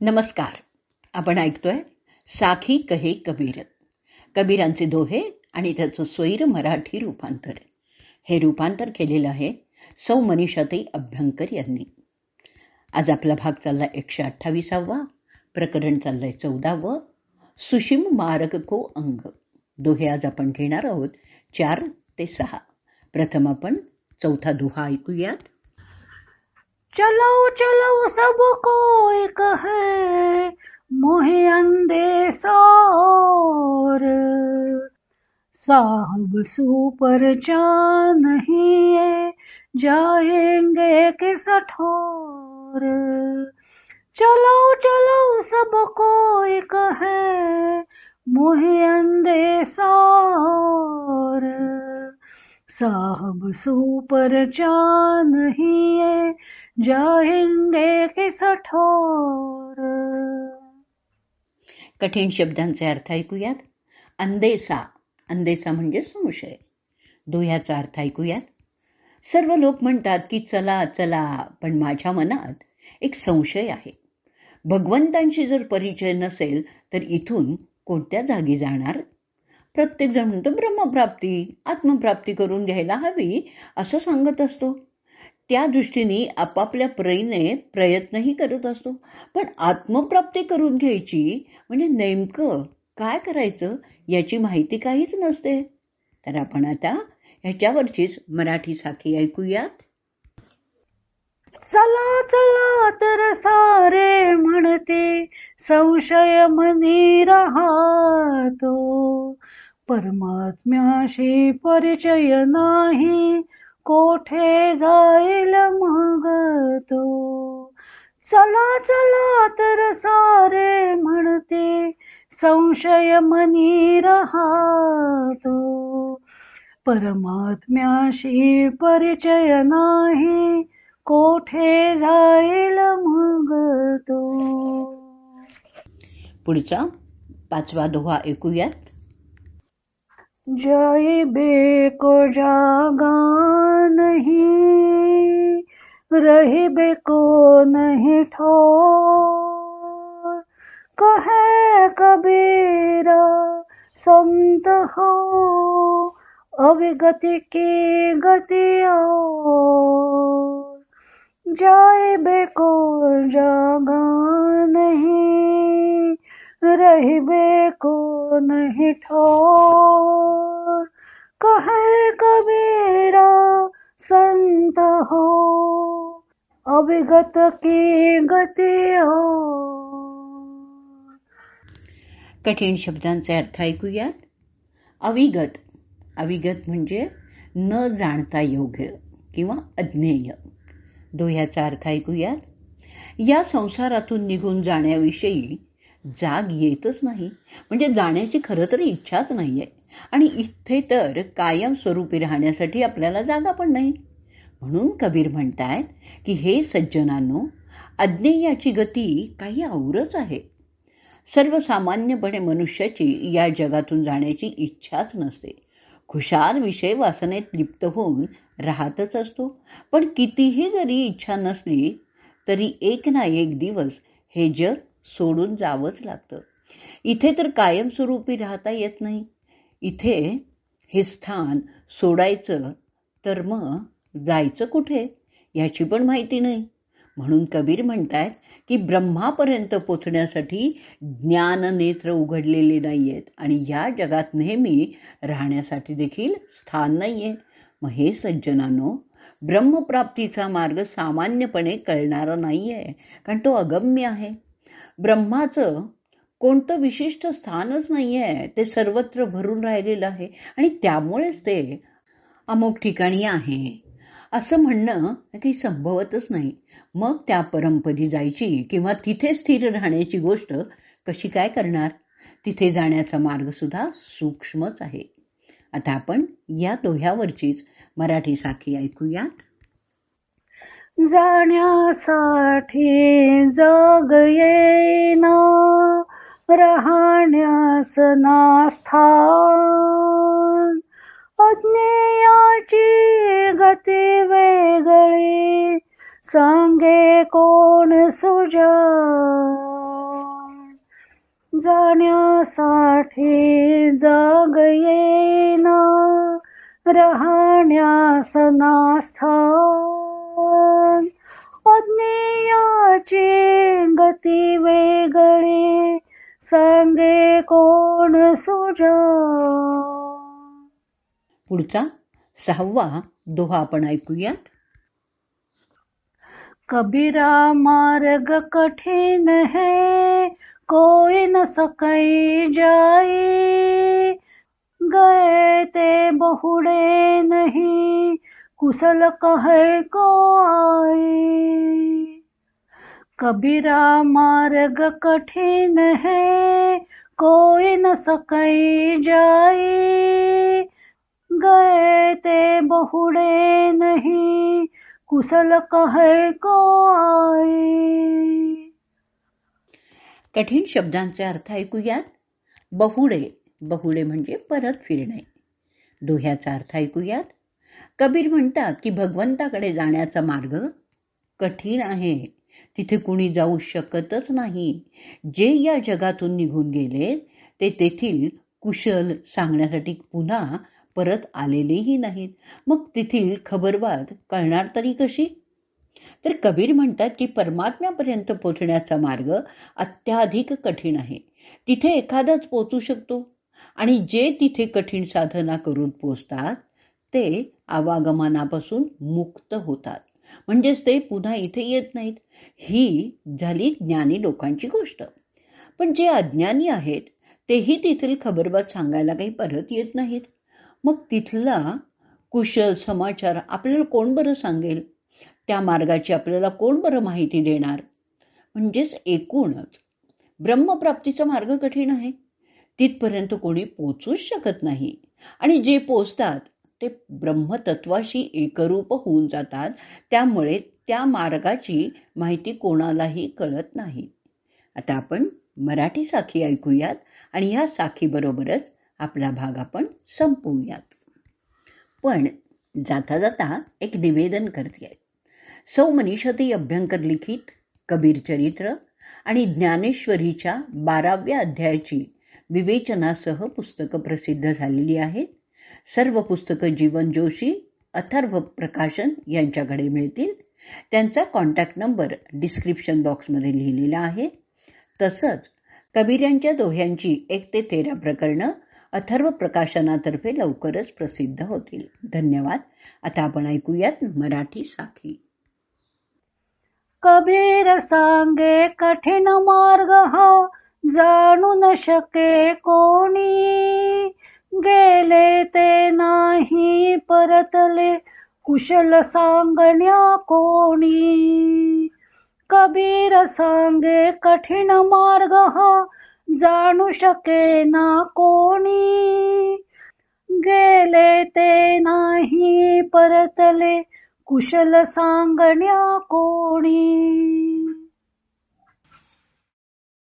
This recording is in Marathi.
नमस्कार. आपण ऐकतोय साखी कहे कबीर. कबीरांचे दोहे आणि त्याचं स्वैर मराठी रूपांतर. हे रूपांतर केलेलं आहे सौ मनीषाताई अभ्यंकर यांनी. आज आपला भाग चालला एकशे अठ्ठावीसावा प्रकरण चाललंय चौदावं सुशिम मारक को अंग. दोहे आज आपण घेणार आहोत चार ते सहा. प्रथम आपण चौथा दुहा ऐकूयात. चलो चलो सब एक है, मोहे अंधे सौर साहब सुपर नहीं है जाएँगे किस ठोर। चलो चलो सबको एक है, मोहे अंधे सौर साहब सुपर नहीं है जाएंगे किस कठीण शब्दांचे अर्थ ऐकूयात. अंदेसा. अंदेसा म्हणजे संशय. दोह्याचा अर्थ ऐकूयात. सर्व लोक म्हणतात की चला चला पण माझ्या मनात एक संशय आहे. भगवंतांशी जर परिचय नसेल तर इथून कोणत्या जागी जाणार? प्रत्येकजण म्हणतो ब्रह्मप्राप्ती आत्मप्राप्ती करून घ्यायला हवी असं सांगत असतो. त्या दृष्टीने आपापल्या प्रईने प्रयत्नही करत असतो. पण आत्मप्राप्ती करून घ्यायची म्हणजे नेमकं काय करायचं याची माहिती काहीच नसते. तर आपण आता ह्याच्यावरचीच मराठी साखी ऐकूयात. चला चला तर सारे म्हणते संशय मनी राहतो. परमात्म्याशी परिचय नाही कोठे जाईल मग तो? चला चला तर सारे म्हणते संशय मनी राहतो परमात्म्याशी परिचय नाही कोठे जाईल मग तो? पुढचा पाचवा दोहा ऐकूयात. जय बेको जागा रही बेको नहीं ठोर। कहे कबीरा, संत हो, अविगति की गति और। जाए बेको जागा नहीं, रही बेको नहीं ठोर। कहे कबीरा, संत हो अभिगत की गती हो. कठीण शब्दांचे अर्थ ऐकूयात. अविगत. अविगत म्हणजे न जाणता योग्य किंवा अज्ञेय. दोह्याचा अर्थ ऐकूयात. या संसारातून निघून जाण्याविषयी जाग येतच नाही. म्हणजे जाण्याची खरं तर इच्छाच नाही आहे आणि इथे तर कायम स्वरूपी राहण्यासाठी आपल्याला जागा पण नाही. म्हणून कबीर म्हणतायत की हे सज्जनांनो अज्ञेयाची गती काही औरच आहे. सर्वसामान्यपणे मनुष्याची या जगातून जाण्याची इच्छाच नसते. खुशाल विषय वासनेत लिप्त होऊन राहतच असतो. पण कितीही जरी इच्छा नसली तरी एक ना एक दिवस हे जग सोडून जावंच लागतं. इथे तर कायमस्वरूपी राहता येत नाही. इथे हे स्थान सोडायचं तर मग जायचं कुठे? याची पण माहिती नाही. म्हणून कबीर म्हणतात की ब्रह्मापर्यंत पोचण्यासाठी ज्ञाननेत्र उघडलेले नाही आहेत आणि या जगात नेहमी राहण्यासाठी देखील स्थान नाही आहे मग हे सज्जनानो ब्रह्मप्राप्तीचा मार्ग सामान्यपणे कळणारा नाही आहे कारण तो अगम्य आहे. ब्रह्माचं कोणतं विशिष्ट स्थानच नाही आहे ते सर्वत्र भरून राहिलेलं आहे आणि त्यामुळेच ते अमुक ठिकाणी आहे. असं म्हणणं काही संभवतच नाही. मग त्या परंपदी जायची किंवा तिथे स्थिर राहण्याची गोष्ट कशी काय करणार? तिथे जाण्याचा मार्ग सुद्धा सूक्ष्मच आहे. आता आपण या दोह्यावरचीच मराठी साखी ऐकूयात. जाण्यासाठी जग येना राहण्यास नास्थान. अज्ञेयाची गती वेगळी. सांगे कोण सुजा जाण्यासाठी जाग येना राहण्यास नास्थान. अज्ञेयाची गती वेगळी. सांगे कोण सुजा पुढचा सहावा दोहा आपण ऐकूयात. कबीरा मार्ग कठिन है, कोई न सकई जाई. गए ते बहुड़े नहीं, कुशल कहे को आई. कबीरा मार्ग कठिन है, कोई न सकई जाई. बहुड़े नहीं कुशल कहे को आए कठीण शब्दांचे अर्थ ऐकूयात. बहुडे बहुडे म्हणजे परत फिरणे. दोह्याचा अर्थ ऐकूयात. कबीर म्हणतात की भगवंताकडे जाण्याचा मार्ग कठीण आहे. तिथे कुणी जाऊ शकतच नाही. जे या जगातून निघून गेले ते तेथील कुशल सांगण्यासाठी पुन्हा परत आलेलेही नाहीत. मग तेथील खबरवाद कळणार तरी कशी? तर कबीर म्हणतात की परमात्म्यापर्यंत पोचण्याचा मार्ग अत्याधिक कठीण आहे. तिथे एखादाच पोचू शकतो. आणि जे तिथे कठीण साधना करून पोचतात ते आवागमनापासून मुक्त होतात. म्हणजेच ते पुन्हा इथे येत नाहीत. ही झाली ज्ञानी लोकांची गोष्ट. पण जे अज्ञानी आहेत तेही तेथील खबरबात सांगायला काही परत येत नाहीत. मग तिथला कुशल समाचार आपल्याला कोण बरं सांगेल? त्या मार्गाची आपल्याला कोण बरं माहिती देणार? म्हणजेच एकूणच. ब्रह्मप्राप्तीचा मार्ग कठीण आहे. तिथपर्यंत कोणी पोचूच शकत नाही. आणि जे पोचतात ते ब्रह्मतत्वाशी एकरूप होऊन जातात. त्यामुळे त्या मार्गाची माहिती कोणालाही कळत नाही. आता आपण मराठी साखी ऐकूयात. आणि ह्या साखीबरोबरच आपला भाग आपण संपवूयात. पण जाता जाता एक निवेदन करते. सौ मनीषती अभ्यंकर लिखित कबीर चरित्र आणि ज्ञानेश्वरीच्या बाराव्या अध्यायाची विवेचनासह पुस्तकं प्रसिद्ध झालेली आहेत. सर्व पुस्तकं जीवन जोशी अथर्व प्रकाशन यांच्याकडे मिळतील. त्यांचा कॉन्टॅक्ट नंबर डिस्क्रिप्शन बॉक्समध्ये लिहिलेला आहे. तसंच कबीर यांच्या दोह्यांची एक ते तेरा प्रकरणं अथर्व प्रकाशनातर्फे लवकरच प्रसिद्ध होतील. धन्यवाद. आता आपण ऐकूयात मराठी साखी कबीर सांगे कठीण मार्ग हा जाणू न शके कोणी. गेले ते नाही परतले कुशल सांगण्या कोणी. कबीर सांगे कठीण मार्ग हा जाणू शके ना कोणी? गेले ते नाही परतले कुशल सांगण्या कोणी?